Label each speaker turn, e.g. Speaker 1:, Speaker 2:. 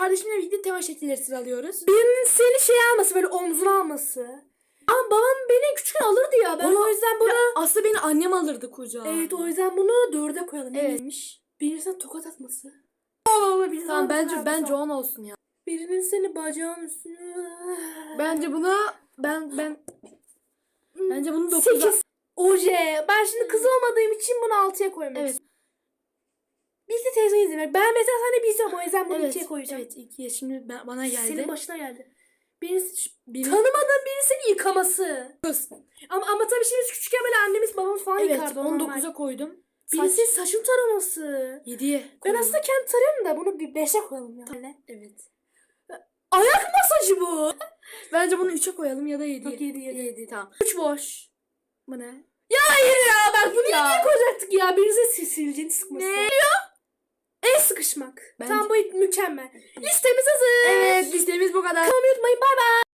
Speaker 1: kardeşimle birlikte tema şekilleri sıralıyoruz. Birinin seni şey alması böyle omzuna alması. Ama babam beni küçükken alırdı ya. Ben
Speaker 2: Onu-
Speaker 1: o yüzden bunu...
Speaker 2: Ya aslında beni annem alırdı kucağa.
Speaker 1: Evet o yüzden bunu dörde koyalım.
Speaker 2: Evet.
Speaker 1: Neymiş? Birisine tokat atması. Allah birisine
Speaker 2: Tamam bence bence on olsun ya.
Speaker 1: Birinin seni bacağın üstüne...
Speaker 2: Bence bunu ben ben bence bunu 9'a
Speaker 1: 8. Oje. Ben şimdi kız olmadığım için bunu 6'ya koymak
Speaker 2: Evet.
Speaker 1: istiyorum. De teyze izlemek. Ben mesela sana izliyorum o yüzden bunu
Speaker 2: Evet,
Speaker 1: 2'ye koyacağım.
Speaker 2: evet iki şimdi ben, bana geldi.
Speaker 1: Senin başına geldi. Birisi,
Speaker 2: Biri-
Speaker 1: tanımadığın birisini yıkaması.
Speaker 2: Kız.
Speaker 1: Ama, ama tabii şimdi küçükken böyle annemiz babamız falan
Speaker 2: Evet
Speaker 1: yıkardı. normal.
Speaker 2: 19'a koydum.
Speaker 1: Birisi saçın taraması.
Speaker 2: 7'ye
Speaker 1: Ben aslında kendi tarıyorum da bunu bir 5'e koyalım ya.
Speaker 2: evet.
Speaker 1: Ayak masajı bu.
Speaker 2: Bence bunu 3'e koyalım ya da 7'ye.
Speaker 1: Yok, yedi, yedi.
Speaker 2: 7 tamam.
Speaker 1: 3 boş.
Speaker 2: Bu ne?
Speaker 1: Ya hayır ya bak bunu
Speaker 2: Ya.
Speaker 1: ikiye koyacaktık ya. Birisi sil- sileceğini sıkması.
Speaker 2: Ne?
Speaker 1: sıkışmak.
Speaker 2: Bence...
Speaker 1: Tam bu mükemmel. Listemiz hazır. Evet listemiz bu kadar. Kamyon